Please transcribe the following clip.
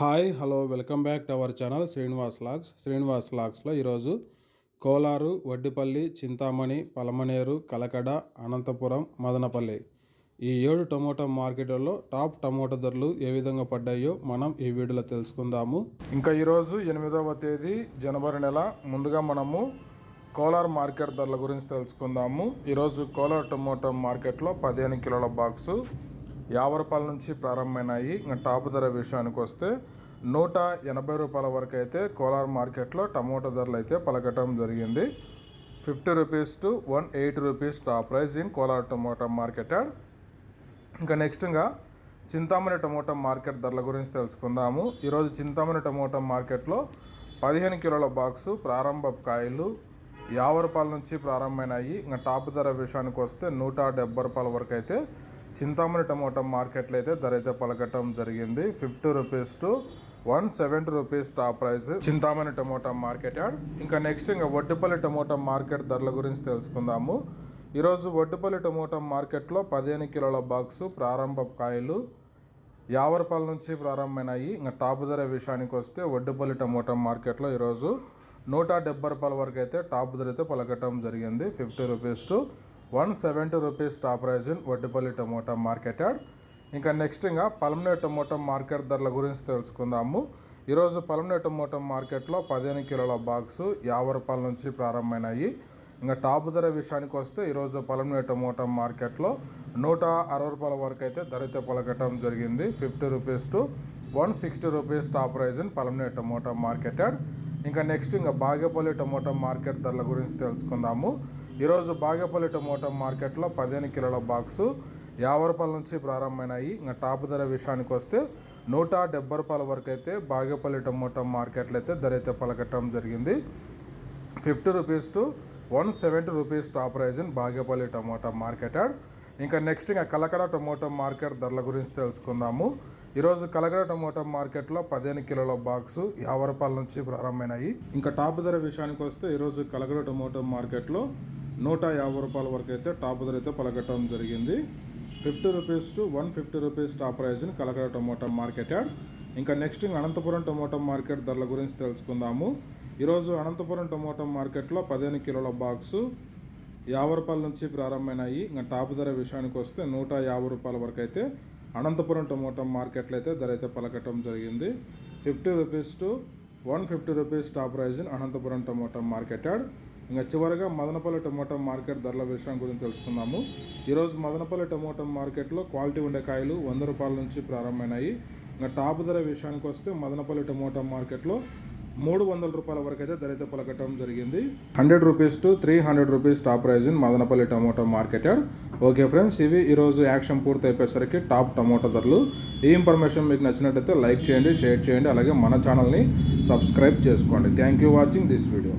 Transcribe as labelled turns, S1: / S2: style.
S1: Hi hello welcome back to our channel Srinivas logs. Srinivas లాగ్స్లో ఈరోజు కోలారు వడ్డిపల్లి చింతామణి పలమనేరు కలకడ అనంతపురం మదనపల్లి ఈ ఏడు tomato మార్కెట్లలో టాప్ టమోటా ధరలు ఏ విధంగా పడ్డాయో మనం ఈ వీడియోలో తెలుసుకుందాము. ఇంకా ఈరోజు ఎనిమిదవ తేదీ జనవరి నెల. ముందుగా మనము కోలార్ మార్కెట్ ధరల గురించి తెలుసుకుందాము. ఈరోజు కోలార్ టమోటా మార్కెట్లో పదిహేను కిలోల బాక్సు యాభై రూపాయల నుంచి ప్రారంభమైనాయి. ఇంకా టాప్ ధర విషయానికి వస్తే నూట ఎనభై రూపాయల వరకు అయితే కోలార్ మార్కెట్లో టమోటా ధరలు అయితే పలకటం జరిగింది. Fifty rupees to one eighty rupees top price in Kolar tomato market ఇంకా నెక్స్ట్ ఇంకా చింతామణి టమోటా మార్కెట్ ధరల గురించి తెలుసుకుందాము. ఈరోజు చింతామణి టమోటా మార్కెట్లో పదిహేను కిలోల బాక్సు ప్రారంభ కాయలు యాభై రూపాయల నుంచి ప్రారంభమైనాయి. ఇంకా టాప్ ధర విషయానికి వస్తే నూట డెబ్బై రూపాయల వరకు అయితే చింతామణి టమోటా మార్కెట్లో అయితే ధర అయితే పలకటం జరిగింది. Fifty rupees to one seventy rupees top price Chintamani tomato market yard ఇంకా నెక్స్ట్ ఇంకా వడ్డిపల్లి టమోటా మార్కెట్ ధరల గురించి తెలుసుకుందాము. ఈరోజు వడ్డిపల్లి టమోటా మార్కెట్లో పదిహేను కిలోల బాక్సు ప్రారంభ కాయలు యాభై రూపాయల నుంచి ప్రారంభమైనాయి. ఇంకా టాప్ ధర విషయానికి వస్తే వడ్డిపల్లి టమోటా మార్కెట్లో ఈరోజు నూట డెబ్బై రూపాయల వరకు అయితే టాప్ ధర అయితే పలకటం జరిగింది. Fifty rupees to one seventy rupees top price in Vaddipalli tomato market ఇంకా నెక్స్ట్ ఇంకా పలమనే టమోటా మార్కెట్ ధరల గురించి తెలుసుకుందాము. ఈరోజు పలమనే టమోటా మార్కెట్లో పదిహేను కిలోల బాక్స్ యాభై రూపాయల నుంచి ప్రారంభమైనాయి. ఇంకా టాప్ ధర విషయానికి వస్తే ఈరోజు పలమనే టమోటా మార్కెట్లో నూట అరవై రూపాయల వరకు అయితే ధర అయితే పలకటం జరిగింది. Fifty rupees to one sixty rupees top price in Palamaner tomato market ఇంకా నెక్స్ట్ ఇంకా బాగేపల్లి టమోటా మార్కెట్ ధరల గురించి తెలుసుకుందాము. ఈరోజు బాగేపల్లి టమోటా మార్కెట్లో పదిహేను కిలోల బాక్సు యాభై రూపాయల నుంచి ప్రారంభమైనాయి. ఇంకా టాప్ ధర విషయానికి వస్తే నూట డెబ్బై రూపాయల వరకు అయితే బాగేపల్లి టమోటా మార్కెట్లో అయితే ధర అయితే పలకటం జరిగింది. Fifty rupees to one seventy rupees top price in Bagepalli tomato market yard. ఇంకా నెక్స్ట్ ఇంకా కలకడ టొమాటో మార్కెట్ ధరల గురించి తెలుసుకుందాము. ఈరోజు కలకడ టొమాటో మార్కెట్లో పదిహేను కిలోల బాక్సు యాభై రూపాయల నుంచి ప్రారంభమైనాయి. ఇంకా టాప్ ధర విషయానికి వస్తే ఈరోజు కలకడ టొమాటో మార్కెట్లో నూట యాభై రూపాయల వరకు అయితే టాప్ ధర అయితే పలకటం జరిగింది. Fifty rupees to one fifty rupees top price Kalakada tomato market yard. ఇంకా నెక్స్ట్ ఇంకా అనంతపురం టొమాటో మార్కెట్ ధరల గురించి తెలుసుకుందాము. ఈరోజు అనంతపురం టొమాటో మార్కెట్లో పదిహేను కిలోల బాక్సు యాభై రూపాయల నుంచి ప్రారంభమైనాయి. ఇంకా టాప్ ధర విషయానికి వస్తే నూట యాభై రూపాయల వరకు అయితే అనంతపురం టమోటా మార్కెట్లో అయితే ధర అయితే పలకటం జరిగింది. Fifty rupees to one fifty rupees top price Anantapuram tomato market yard. ఇంకా చివరిగా మదనపల్లి టమోటా మార్కెట్ ధరల విషయం గురించి తెలుసుకుందాము. ఈరోజు మదనపల్లి టమోటా మార్కెట్లో క్వాలిటీ ఉండే కాయలు వంద రూపాయల నుంచి ప్రారంభమైనాయి. ఇంకా టాప్ ధర విషయానికి వస్తే మదనపల్లి టమోటా మార్కెట్లో మూడు వందల రూపాయల వరకు అయితే ధర అయితే పలకటం జరిగింది. Hundred rupees to three hundred rupees top price in Madanapalle tomato market okay friends ఇవి ఈరోజు యాక్షన్ పూర్తి అయిపోయేసరికి టాప్ టమోటా ధరలు. ఈ ఇన్ఫర్మేషన్ మీకు నచ్చినట్టయితే లైక్ చేయండి షేర్ చేయండి అలాగే మన ఛానల్ని సబ్స్క్రైబ్ చేసుకోండి. Thank you watching this video.